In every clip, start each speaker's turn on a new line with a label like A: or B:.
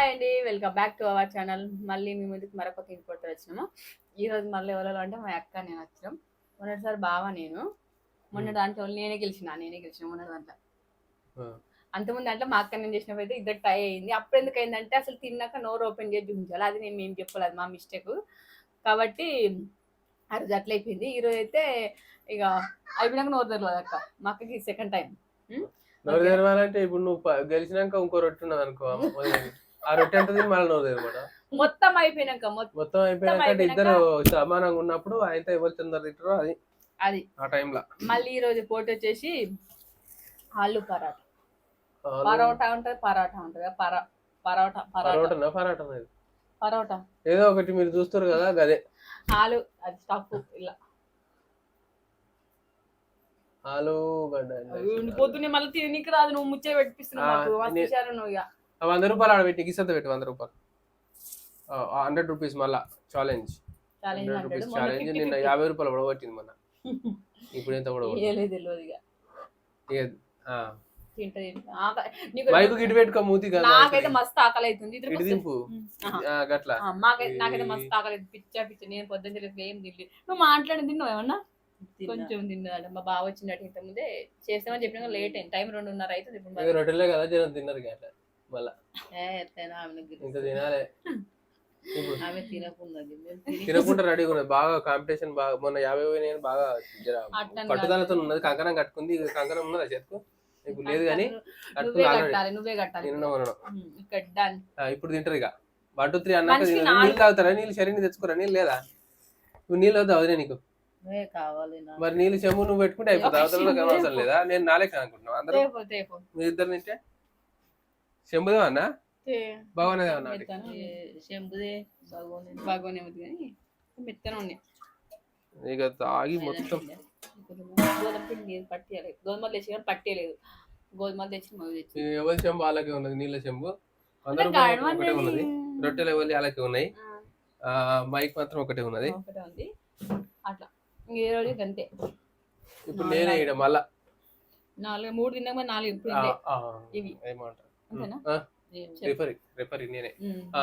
A: Hi అండి welcome back to our channel మళ్ళీ మీ ముందుకు మరొక ఇంకోటి వచ్చినాము. ఈ రోజు మళ్ళీ ఎవరో అంటే మా అక్క నేను వచ్చినాం. మొన్నటిసారి బావ నేను. మొన్న దాంట్లో నేనే గెలిచిన నేనే గెలిచిన మొన్న దాంట్లో. అంతకుముందు దాంట్లో మా అక్క నేను చేసినప్పుడు అయితే ఇద్దరు టై అయింది. అప్పుడు ఎందుకు అయిందంటే అసలు తిన్నాక నోరు ఓపెన్ చేసి చూపించాలి. అది నేను ఏం చెప్పలేదు మా మిస్టేక్ కాబట్టి ఆ రోజు అట్లా అయిపోయింది. ఈ రోజు అయితే ఇక అయిపోయినాక నోరు తెరలేదు అక్క. మా అక్కకి సెకండ్ టైం
B: నోరు తెరవాలంటే ఇప్పుడు నువ్వు గెలిచినాక ఇంకో రొట్టె ఉన్నది అనుకో. ఆ రొట్టె ఎంత తిని మళ్ళీ నోరు తెరమాట
A: మొత్తం అయిపోయినాక మొత్తం
B: అంటే ఇద్దరు సమానంగా ఉన్నప్పుడు ఆయనతో ఎవరు తొందర తింటారో అది.
A: అది.
B: ఆ టైంలో.
A: మళ్ళీ ఈ రోజు పోటీ వచ్చేసి ఆలు పరాటా. పరోటా ఉంటది పరోటా ఉంటది. పరా పరోటా పరోటా.
B: పరాటా ఏదో ఒకటి మీరు చూస్తారు కదా గదే.
A: ఆలు అది స్టఫ్ ఇలా.
B: ఆలు గడ్డ
A: పొద్దున్నే మళ్ళీ తిననీకి రాదు నువ్వు ముచ్చే పెట్టిస్తున్నావు నువ్వు ఇక.
B: వంద రూపాయలు ఆడ పెట్టి గిసంత పెట్టి వంద రూపాయలు. హండ్రెడ్ రూపీస్ మళ్ళా challenge
A: challenge
B: hundred rupees challenge
A: 50
B: నిన్న
A: 50.
B: యాభై రూపాయలు పడగొట్టింది మొన్న. ఇప్పుడు ఎంత పడగొట్టింది మైకు గిటి పెట్టుకో మూతి కదా
A: నాకైతే మస్తు ఆకలి అవుతుంది
B: ఇటు దింపు. గట్ల.
A: నాకైతే మస్తు ఆకలి అవుతుంది. పిచ్చా పిచ్చ. నేను పొద్దున్న తెలియదు ఏం తినలేదు. నువ్వు మాట్లాడి తిన్నావు ఏమన్నా? కొంచెం తిన్నదాట మా బావ వచ్చినట్టు ఇంత ముందే. చేస్తామని చెప్పినా లేట్ అయింది. టైం రెండున్నర అవుతుంది ఇప్పుడు
B: రొట్టెలే కదా జనం తిన్నారు గట్ల మళ్ళా ఇంత. తినాలే. తినకుండా రెడీగా ఉన్నది బాగా కాంపిటీషన్ బాగా మొన్న యాభై పోయినాయి బాగా పట్టుదలతో ఉన్నది. కంకణం కట్టుకుంది. కంకణం ఉన్నదా చేతికు? ఇప్పుడు లేదు కానీ ఇప్పుడు తింటారు ఇక. వన్ టూ త్రీ అన్నాక నీళ్ళు తాగుతారా? నీళ్ళు శరీరం తెచ్చుకోరా? నీళ్ళు లేదా? నువ్వు నీళ్ళు వద్దా వదిలే నీకు. మరి నీళ్ళు చెమ్ము నువ్వు పెట్టుకుంటే అయిపోతుంది. అవతల
A: లేపు.
B: లేదా? నేను నాలేక అనుకుంటున్నాను అందరూ మీ ఇద్దరు తింటే? చెంబుదేమా అన్న?
A: మెత్తన
C: ఏ, శంభుదే
A: బాగానే ఉంది కానీ మెత్తన ఉన్నాయి
B: ఇక తాగి మొత్తం
A: గోధుమలు తెచ్చి కానీ పట్టేయలేదు. గోధుమలు తెచ్చి
B: ఎవరి చెంబు వాళ్ళకే ఉన్నది? నీళ్ళ చెంబు అందరూ ఒకటే ఉన్నది. రొట్టెలు ఎవరి వాళ్ళకే ఉన్నాయి? మైక్ మాత్రం ఒకటే ఉన్నది.
A: ఒకటే ఉంది. అట్లా. ఏ రోజు అంతే.
B: ఇప్పుడు నేనే ఇక్కడ మళ్ళా.
A: నాలుగు మూడు తిన్నాక నాలుగు ఇప్పుడు ఇవి.
B: ఏమంటారు? రిఫరీ రిఫరీ నేనే.
A: ఉమ్.
B: ఆ,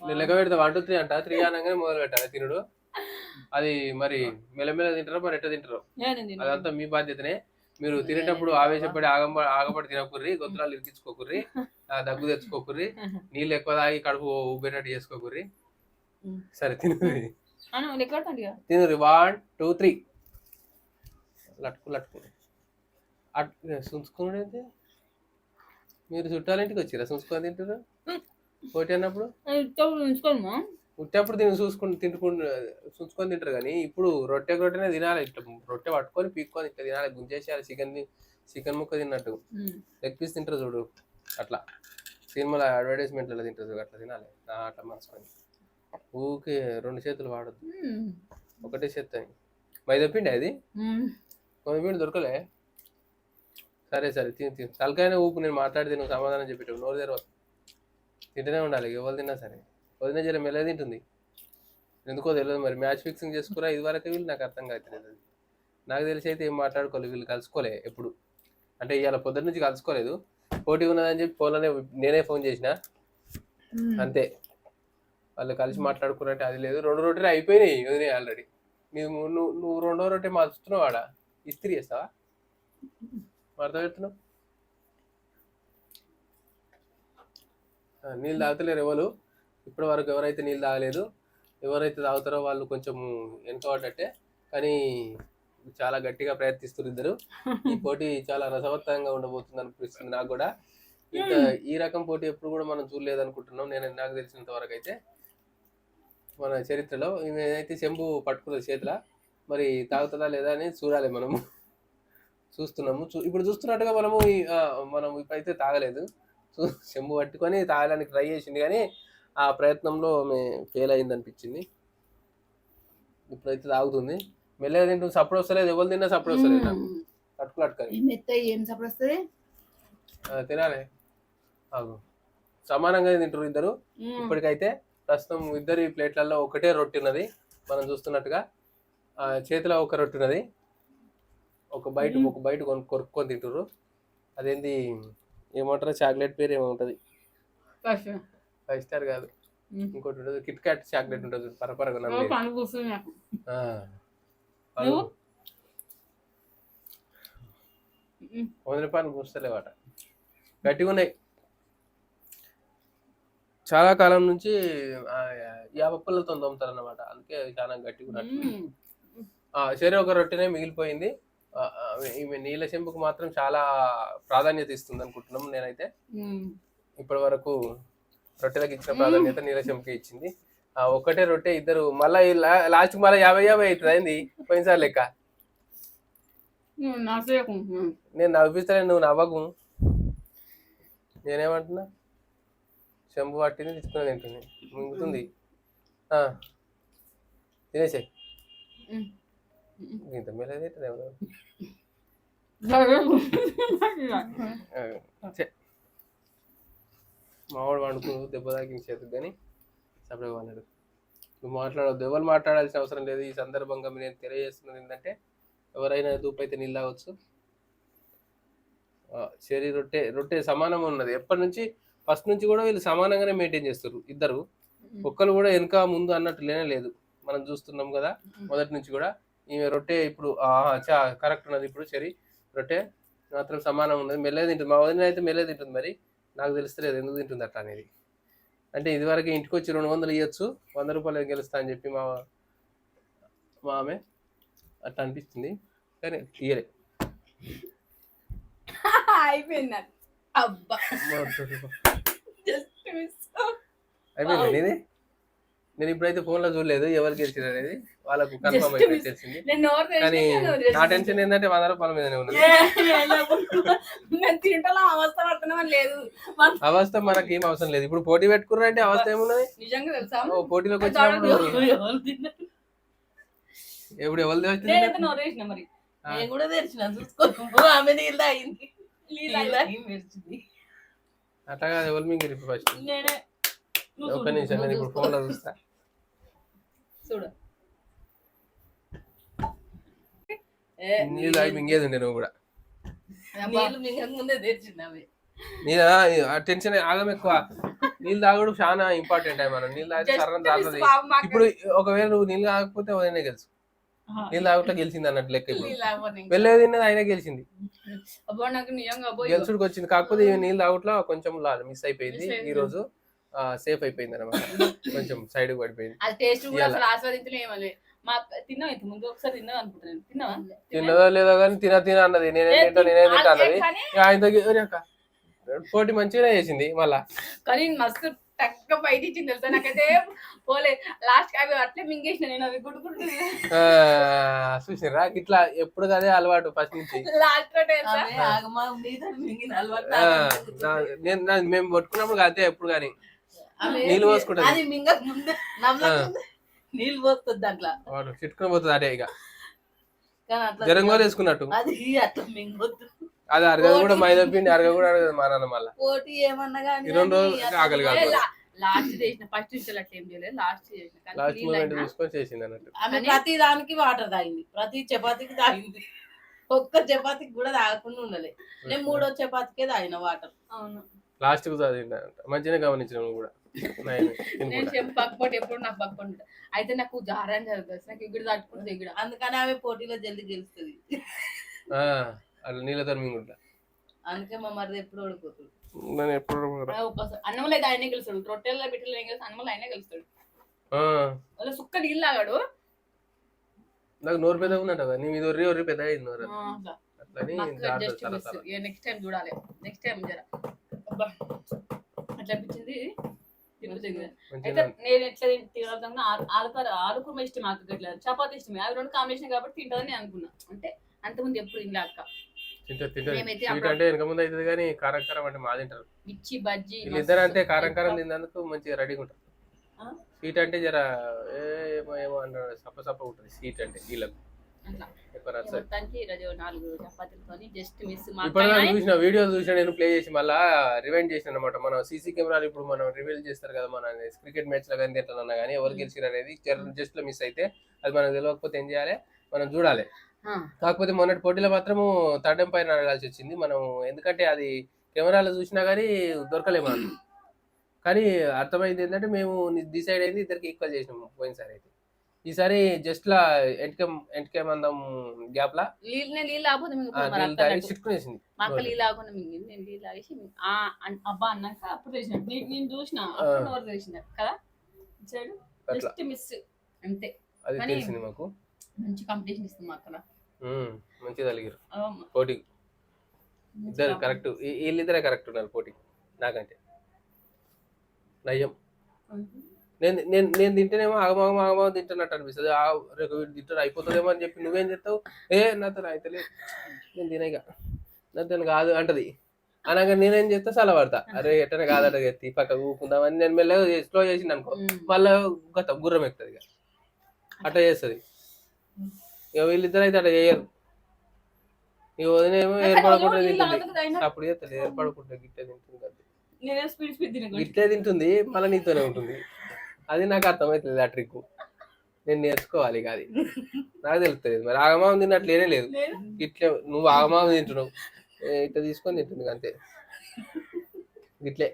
B: నేను లెక్క పెడతా వన్ టూ త్రీ అంట. త్రీ అనగానే మొదలు పెట్టాలి తినుడు. అది మరి మెల్లమెల్ల తింటారో మరి ఎట్ట తింటారో. అదంతా మీ బాధ్యతనే. మీరు తినేటప్పుడు ఆవేశపడి ఆగంబ ఆగపడి తినకుర్రి గొంతులాలు ఇరికించుకోకుర్రి దగ్గు తెచ్చుకోకుర్రి నీళ్ళు ఎక్కువ తాగి కడుపు ఉబ్బేటట్టు చేసుకోకుర్రి. సరే తినురి. తినురి వన్ టూ త్రీ. లట్టుకు లట్టుకు అట్ అయితే మీరు చుట్టాలింటికి వచ్చిరా? సుంచుకొని తింటారు? పోటీ అన్నప్పుడు? ఉట్టేప్పుడు తిని చూసుకుని తింటుకుంటు చూసుకొని తింటారు కానీ ఇప్పుడు రొట్టె రొట్టెనే తినాలి. ఇట్లా రొట్టె పట్టుకొని పీక్కొని ఇట్లా తినాలి. గుంజేసేయాలి. చికెన్ చికెన్ ముక్క తిన్నట్టు. లెగ్ పీస్ తింటారు చూడు. అట్లా. సినిమాలో అడ్వర్టైజ్మెంట్లలో తింటారు చూడు. అట్లా తినాలి. అట్లా మార్చుకొని ఊకే రెండు చేతులు వాడద్దు. ఒకటే చేత్తో మైదా పిండి అది కొన్ని పిండి దొరకలే. సరే సరే తిని తిని. తలకాయనే ఊపు నేను మాట్లాడితే నువ్వు సమాధానం చెప్పేటప్పుడు నోరు తెరవ తింటూనే ఉండాలి ఎవరు తిన్నా సరే. వదిన జర మెల్ల తింటుంది? ఎందుకో తెలియదు మరి. మ్యాచ్ ఫిక్సింగ్ చేసుకురా ఇది వరకు వీళ్ళు నాకు అర్థం కావట్లేదు. అది నాకు తెలిసి అయితే ఏం మాట్లాడుకోలేదు వీళ్ళు కలుసుకోలే ఎప్పుడు. అంటే ఇవాళ పొద్దున్న నుంచి కలుసుకోలేదు. పోటీ ఉన్నదని చెప్పి ఫోన్లోనే నేనే ఫోన్ చేసిన. అంతే. వాళ్ళు కలిసి మాట్లాడుకున్నట్టే అది లేదు. రెండు రొట్టెలు అయిపోయినాయి వదిలే ఆల్రెడీ. నువ్వు నువ్వు నువ్వు రెండో రొట్టె మార్చుతున్నావు ఆడ. ఇస్త్రీ చేస్తావా? పెడుతున్నావు ఆ, నీళ్ళు తాగుతలేరు ఎవరు. ఇప్పటి వరకు ఎవరైతే నీళ్ళు తాగలేదు ఎవరైతే తాగుతారో వాళ్ళు కొంచెం వెనుకబడ్డట్టే. కానీ చాలా గట్టిగా ప్రయత్నిస్తున్నారు ఇద్దరు. ఈ పోటీ చాలా రసవత్తంగా ఉండబోతుంది అనిపిస్తుంది నాకు కూడా. ఇంత ఈ రకం పోటీ ఎప్పుడు కూడా మనం చూడలేదు అనుకుంటున్నాం నేను నాకు తెలిసినంత వరకు అయితే మన చరిత్రలో. అయితే చెంబు పట్టుకున్నది చేతిలో మరి తాగుతుందా లేదా అని చూడాలి మనము చూస్తున్నాము. చూ ఇప్పుడు చూస్తున్నట్టుగా మనము ఈ, మనం ఇప్పుడైతే తాగలేదు. చెంబు పట్టుకొని తాగడానికి ట్రై చేసింది కానీ ఆ ప్రయత్నంలో ఆమె ఫెయిల్ అయింది అనిపించింది ఇప్పుడైతే తాగుతుంది. మెల్లగా తింటుంది సప్పుడు వస్తలేదు. ఎవరు తిన్నా సప్పుడు వస్తలేదు. నాకు ఆ, తినాలి. సమానంగా తింటారు ఇద్దరు. ఇప్పటికైతే ప్రస్తుతం ఇద్దరి ప్లేట్లలో ఒకటే రొట్టె ఉన్నది. మనం చూస్తున్నట్టుగా. చేతిలో ఒక రొట్టె ఉన్నది. ఒక బయట ఒక బయట కొను కొనుక్కొని తింటారు అదేంటి ఏమంటారు చాక్లెట్ పేరు ఏమో ఉంటుంది. ఫైవ్ స్టార్ కాదు. ఇంకోటి ఉంటుంది కిట్ క్యాట్ చాక్లెట్ ఉంటుంది పరపరగా. వంద రూపాయలు కూర్చలేవాట గట్టిగా ఉన్నాయి. చాలా కాలం నుంచి యాభై తోముతారు అన్నమాట అందుకే చాలా గట్టిగా సరే ఒక రొట్టెనే మిగిలిపోయింది. ఈమె నీల చెంపుకు మాత్రం చాలా ప్రాధాన్యత ఇస్తుంది అనుకుంటున్నాం నేనైతే. ఇప్పటి వరకు రొట్టెలకు ఇచ్చిన ప్రాధాన్యత నీల చెంపుకే ఇచ్చింది. ఆ ఒక్కటే రొట్టె ఇద్దరు మళ్ళీ లాస్ట్ మళ్ళీ యాభై యాభై అవుతుంది అయింది పోయినసారి లెక్క. నేను నవ్విస్తానే నువ్వు నవ్వకు. నేనేమంటున్నా? చెంబు పట్టింది తీసుకుని తింటుంది. మింగుతుంది. ఆ, తినేసాయి
A: ఉమ్.
B: ఇంత మేలే తింటుంది ఎవరు?
A: సరే.
B: ఆ, ఛే. మావాడు వండుకు దెబ్బ తాకిన చేతికి కానీ సపరేట్ అన్నాడు నువ్వు మాట్లాడవద్దు ఎవరు మాట్లాడాల్సిన అవసరం లేదు ఈ సందర్భంగా నేను తెలియజేస్తున్నది ఏంటంటే ఎవరైనా దూపు అయితే నీళ్ళు తాగొచ్చు ఆ, శరీ రొట్టె రొట్టె సమానం ఉన్నది ఎప్పటి నుంచి ఫస్ట్ నుంచి కూడా వీళ్ళు సమానంగానే మెయింటైన్ చేస్తారు ఇద్దరు ఒక్కరు కూడా వెనక ముందు అన్నట్టు లేనే లేదు మనం చూస్తున్నాం కదా మొదటి నుంచి కూడా ఈమె రొట్టె ఇప్పుడు చా కరెక్ట్ ఉన్నది ఇప్పుడు సరి రొట్టె మాత్రం సమానం ఉన్నది. మెల్లగా తింటుంది. మా వదిన అయితే మెల్లగా తింటుంది మరి. నాకు తెలుస్తలేదు ఎందుకు తింటుంది అట్లా అనేది. అంటే ఇదివరకు ఇంటికి వచ్చి రెండు వందలు ఇవ్వచ్చు వంద రూపాయలు గెలుస్తా అని చెప్పి మా మా ఆమె అట్లా అనిపిస్తుంది. కానీ ఇయరే
A: అయిపోయింది
B: అయిపోయింది నీది? నేను ఇప్పుడైతే ఫోన్లో చూడలేదు ఎవరు గెలిచారు అనేది. వాళ్ళకు కన్ఫర్మ్
A: miss.
B: తెలిసింది. కానీ నా టెన్షన్ ఏంటంటే వంద రూపాయల మీదనే ఉన్నది.
A: అవస్థ
B: మనకి ఏం అవసరం లేదు. ఇప్పుడు పోటీ పెట్టుకున్నారంటే అవస్థ ఏమున్నది?
A: నిజంగా తెలుసా?
B: ఓ పోటీలోకి. వచ్చినప్పుడు? ఎప్పుడు ఎవరు అట్లా కాదు ఎవరు మీకు ఫస్ట్ ఒక్క నిమిషం నేను ఇప్పుడు
A: చూసుకో.
B: ఫోన్లో చూస్తా.
A: చూడు.
B: నీళ్ళు తాగి మింగేది ఉండే నువ్వు కూడా.
C: నీళ్ళు మింగక ముందే తెరిచింది
B: ఆ టెన్షన్ ఆగం ఎక్కువ. నీళ్ళు తాగుడు చాలా ఇంపార్టెంట్ అయ్యి మనం నీళ్ళు తాగితే
A: Just
B: సర్రం తాగుతుంది. ఇప్పుడు ఒకవేళ నువ్వు నీళ్ళు తాగకపోతే గెలుసు.
A: ఆహా.
B: నీళ్ళు తాగుతా గెలిచింది అన్నట్టు లెక్క ఇప్పుడు. వెళ్ళేది తిన్నది అయినా గెలిచింది. గెలుచుడికి వచ్చింది. కాకపోతే నీళ్ళు తాగుట్లో కొంచెం మిస్ అయిపోయింది. ఈ రోజు సేఫ్ అయిపోయింది అనమాట కొంచెం సైడ్ పడిపోయింది.
A: అది టేస్ట్ కూడా. అసలు ఆస్వాదించలేమలే మా తిన్నావు ఇంత ముందు ఒకసారి అనుకుంటున్నాను తిన్నావా?
B: తిన్నదో లేదో కానీ తిన తిన అన్నది. నేనే తింటా నేనే తింటా
A: తిన్నా-
B: అన్నది. ఆయనతో పోటీ మంచిగానే చేసింది మళ్ళా.
A: కానీ మస్తు టక్క బయట ఇచ్చింది తెలుసా? నాకైతే పోలే. లాస్ట్ అవి అట్లే మింగేసిన నేను అవి
B: ఆ, చూసిర్రా? ఇట్లా ఎప్పుడు అదే అలవాటు ఫస్ట్ నుంచి.
A: లాస్ట్
B: నేను మేము పట్టుకున్నప్పుడు అంతే ఎప్పుడు కానీ. నీళ్ళు పోసుకుంటది.
C: అది మింగక ముందే నమ్మకం నీళ్ళు పోస్తుంది దాంట్లో.
B: వాడు చిట్టుకుని పోతుంది అదే ఇక.
C: కానీ అట్లా
B: జ్వరం కూడా వేసుకున్నట్టు
C: అది అట్లా మింగొద్దు.
B: అది అరగదు కూడా మైదా పిండి అరగ కూడా అరగదు మా నాన్న మళ్ళా.
C: పోటీ ఏమన్నా కానీ
B: రెండు రోజులు ఆకలి కాదు.
A: లాస్ట్ చేసిన ఫస్ట్ నుంచి అట్లా ఏం చేయలేదు లాస్ట్ చేసిన.
B: లాస్ట్ మూమెంట్ తీసుకొని చేసింది అన్నట్టు.
C: ఆమె ప్రతి దానికి వాటర్ తాగింది. ప్రతి చపాతీకి తాగింది. ఒక్క చపాతీకి కూడా తాగకుండా ఉండలే. నేను మూడో చపాతీకే తాగిన వాటర్.
A: అవును.
B: లాస్ట్కు చదివింది మంచిగానే గమనించిన కూడా.
A: నేను పక్కపొట్టు ఎప్పుడు నాకు పక్కపొట్టు ఉంటుంది. అయితే నాకు జారని జరుగుతుంది నాకు ఇక్కడ తట్టుకుంటుంది ఇక్కడ
C: అందుకని ఆమె పోటీలో జల్దీ గెలుస్తుంది.
B: ఆ, అట్లా నీళ్ళతో మింగుంటా.
C: అందుకే మా మరిది ఎప్పుడు ఓడిపోతుంది
B: నేను ఎప్పుడు
A: అన్నంలో అయితే ఆయనే గెలుస్తాడు. రొట్టెల్లో బిట్టెల్లో ఏం గెలుస్తాడు అన్నంలో ఆయనే గెలుస్తాడు. వాళ్ళ సుక్క నీళ్ళు తాగాడు.
B: నాకు నోరు ఉన్నట్టు కదా నీ మీద ఒర్రి ఒర్రి పెద్ద అయింది నోరు.
A: నెక్స్ట్ టైం చూడాలి. నెక్స్ట్ టైం జర. అబ్బా. అట్లా అనిపించింది. కదా. అయితే నేను ఎట్లా తినగలుగుతాను ఆలుకూర ఆలుకూర ఇష్టం నాకు ఇట్లా. చపాతీ ఇష్టం అవి రెండు కాంబినేషన్ కాబట్టి తింటుందని నేను అనుకున్నా. అంటే అంతకుముందు ఎప్పుడు తినలే అక్క.
B: అంటే వెనక ముందు అవుతుంది కానీ కారం కారం అంటే మా తింటారు.
A: మిర్చి బజ్జీ
B: వీళ్ళిద్దరు అంటే కారం కారం. తిన్నందుకు మంచిగా రెడీగా ఉంటారు? స్వీట్ అంటే జర ఏమో ఏమో అంటారు సప్ప సప్ప ఉంటుంది. స్వీట్ అంటే వీళ్ళకి
A: అట్లా.
B: ఎక్కువ నచ్చదు
A: మొత్తానికి ఈరోజు నాలుగు చపాతీలతోని జస్ట్ మిస్
B: ఇప్పుడు నాకు చూసిన వీడియో చూసిన నేను ప్లే చేసి మళ్ళా రివైండ్ చేసిన అనమాట మన సీసీ కెమెరాలు ఇప్పుడు మనం రివీల్ చేస్తారు కదా మన క్రికెట్ మ్యాచ్లో కానీ ఎట్లా కానీ ఎవరు గెలిచారు అనేది జస్ట్లో మిస్ అయితే అది మనకు తెలియకపోతే ఏం చేయాలి? మనం చూడాలి. కాకపోతే మొన్నటి పోటీలో మాత్రము థర్డ్ పైన అడగాల్సి వచ్చింది. మనం ఎందుకంటే అది కెమెరాలో చూసినా కానీ దొరకలేము కానీ అర్థమైంది ఏంటంటే మేము డిసైడ్ అయింది ఇద్దరికి ఈక్వల్ చేసినాము పోయినసారి అయితే. ఈసారి జస్ట్ లా ఎంటకే ఎంటకే మందం గ్యాప్ లా
A: నీళ్ళు నేను నీళ్ళు ఆపోతే మీకు మా అక్క నీళ్ళు ఆకుండా మింగింది నేను నీళ్ళు ఆ అబ్బా అన్నాక అప్పుడు చేసిన. నేను చూసిన అప్పుడు చేసిన కదా? జస్ట్ మిస్ అంతే.
B: అది తెలిసింది మాకు.
A: మంచి కాంపిటీషన్ ఇస్తుంది మా అక్కడ
B: మంచిగా తలిగారు. పోటీ.
A: మంచి
B: ఇద్దరు. కరెక్ట్. వీళ్ళిద్దరే కరెక్ట్ ఉన్నారు పోటీ నాకంటే. నయ్యం. నేను నేను నేను తింటేనేమో ఆగమాగం ఆగమాగం తింటున్నట్టు అనిపిస్తుంది. ఆ రేపు వీడు తింటాడు అయిపోతుందేమో అని చెప్పి నువ్వేం చెప్తావు ఏ నాతో అయితే నేను తినేగా నాతో కాదు అంటది. అనగా నేనేం చేస్తా? చల్లబడతా అరే ఎట్టనే కాదట ఎత్తి పక్క ఊకుందామని నేను మెల్లగా స్లో చేసింది అనుకో. మళ్ళీ గత గుర్రం ఎక్కుతుంది ఇక. అట్లా చేస్తుంది. ఇక వీళ్ళిద్దరు అయితే అట్లా చేయరు. ఇక వదినేమో
A: కానీ
B: ఏర్పడకుండా తింటుంది. అప్పుడు చేస్తుంది ఏర్పడకుండా గిట్టే తింటుంది. ఇట్లే తింటుంది మళ్ళీ నీతోనే ఉంటుంది. అది నాకు అర్థమవుతుంది ఆ ట్రిక్ నేను నేర్చుకోవాలి ఇక అది. నాకు తెలుస్తుంది మరి. ఆగమావం తిన్నట్లేనే లేదు. ఇట్లే నువ్వు ఆగమావం తింటున్నావు. ఇట్లా తీసుకొని తింటుంది అంతే. ఇట్లే.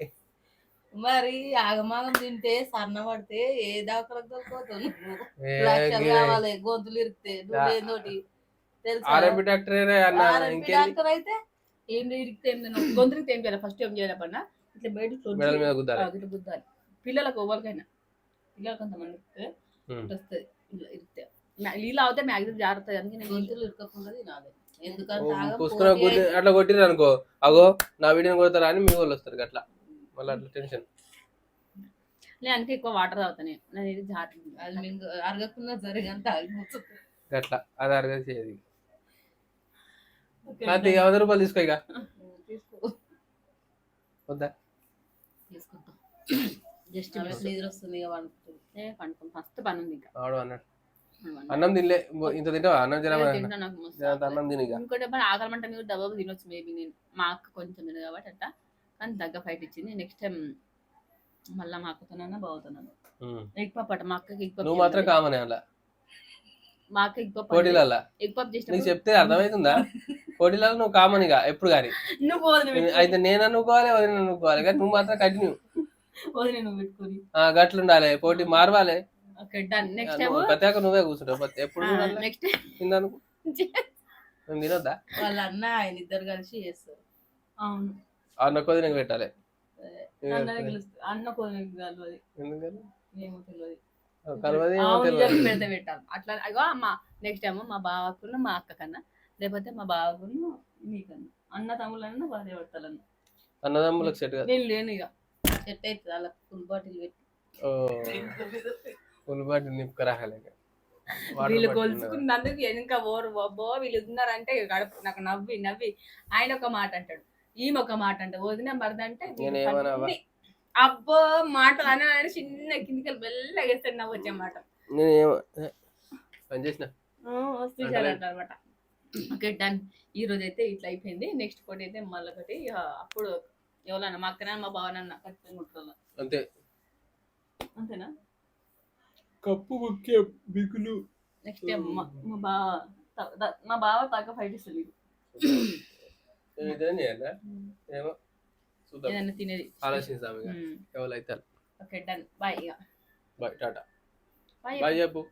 C: మరి ఆగమాగం తింటే సన్న పడితే ఏ
B: గే-
C: కావాలి గొంతులు ఇరికితే. నువ్వేందోటి తెలుసా?
B: ఆర్ఎంపీ డాక్టర్
C: డాక్టర్ అయితే
A: ఏం ఇరికితే చేయాలి ఫస్ట్ ఏం చేయాలి పన్నా ఇట్లా బయట
B: మీద గుద్దాలి.
A: పిల్లలకు ఎవరికైనా. పిల్లలు కొంతమంది వస్తుంది నీళ్ళు అవుతే మ్యాక్సిమం జాగ్రత్త అందుకే నేను
C: గొంతులు ఇరకకుండా తినాలి ఎందుకంటే
B: అట్లా కొట్టిరు అనుకో అగో నా వీడియోని కొడతారా అని మీ వాళ్ళు వస్తారు అట్లా మళ్ళీ అట్లా టెన్షన్
A: నేను అందుకే ఎక్కువ వాటర్ తాగుతాను నేను. ఇది
C: అది మింగ అరగకుండా జరిగంత ఆగిపోతుంది
B: అట్లా అది అంతే ఇక వంద రూపాయలు తీసుకో ఇక
C: తీసుకో
B: వద్దా
C: తీసుకుంటాం
A: జస్ట్
C: నిద్ర వస్తుంది ఇక వండుతుంది
A: పండుకోం. ఫస్ట్ పని ఉంది ఇంకా
B: ఆడు అన్నాడు.
A: నేను వంట.
B: అన్నం తినలే. ఇంత తింటావా అన్నం
A: నాకు
B: జరంత అన్నం తిని ఇక
A: ఇంకోటి పని ఆకలమంట మీరు డబ్బా తినొచ్చు మేబీ నేను. మా అక్క కొంచెం తినదు కాబట్టి అట్ట కానీ దగ్గర ఫైట్ ఇచ్చింది. నెక్స్ట్ టైం మళ్ళీ మా అక్కతోనన్నా బాగుతున్నాను. ఎగ్ పప్ అట. మా అక్కకి ఎగ్ పప్
B: నువ్వు మాత్రం కామనే అలా.
A: మా అక్క ఎగ్ పప్
B: పోటీలల్లా
A: ఎగ్ పప్
B: నీకు
A: చేసినప్పుడు
B: చెప్తే అర్థమవుతుందా పోటీలలో నువ్వు కామన్ ఇక ఎప్పుడు కానీ.
A: నువ్వు
B: అయితే నేను అనుకోవాలి వదిన అనుకోవాలి కానీ నువ్వు మాత్రం కంటిన్యూ
A: నువ్వు పెట్టుకొని.
B: గట్లుండాలి. పోటీ మారవాలి.
A: ఓకే డన్ నెక్స్ట్ టైం
B: నువ్వు ప్రత్యేక నువ్వే కూర్చుంటావు. ఎప్పుడు
A: నెక్స్ట్
B: తిందాను మేము తినొద్దా
C: వాళ్ళ అన్న ఆయన ఇద్దరు కలిసి చేస్తారు.
A: అవును.
B: అన్న కొద్ది నీకు పెట్టాలి
A: అన్న కలవది. ఏమో తెలియదు
B: కలవది
A: పెడితే పెట్టాలి. అట్లా అగో మా నెక్స్ట్ టైం మా బావకున్న మా అక్క కన్నా లేకపోతే మా బావకున్న నీకన్నా అన్న తమ్ముళ్ళన్నా భార్య పడతాలన్న
B: అన్నదమ్ములకు సెట్ కాదు.
A: నేను లేను ఇక
C: సెట్ అవుతుంది అలా ఫుల్ బాటిల్ పెట్టి.
B: ఓ ఫుల్ బాటి నిప్పుకు రాగలేక వాటర్
A: వీళ్ళు
B: బాటిల్?
A: కొలుసుకున్నందుకు వెనుక ఓరు బొబ్బో వీళ్ళు ఉన్నారంటే ఇక గడప నాకు నవ్వి నవ్వి. ఆయన ఒక మాట అంటాడు ఈమె ఒక మాట అంటాడు వదిన మరదంటే అబ్బో మాటలు అని అని చిన్న కిందికి మెల్లగా వేస్తాడు నవ్వు వచ్చే మాట.
B: నేను ఏమో ఏ, పని చేసిన?
A: అనమాట ఓకే డన్ ఈ రోజు అయితే ఇట్లా అయిపోయింది. నెక్స్ట్ కోటి అయితే మళ్ళీ ఒకటి ఇక అప్పుడు ఎవరన్నా మా అక్కన మా బావనన్న ఖచ్చితంగా ఉంటుంది
B: అంతే.
A: అంతేనా?
B: కప్పు ముఖ్యం బిగులు
A: నెక్స్ట్ మా బావ మా బావ తగ్గ ఫైట్ ఇస్తుంది
B: ఏమో.
A: ఏదైనా తినేది.
B: ఆలోచిస్తాం ఇక ఎవరైతే
A: ఓకే డన్. బాయ్ ఇక
B: బాయ్ టాటా.
A: బాయ్
B: బాయ్ చెప్పు.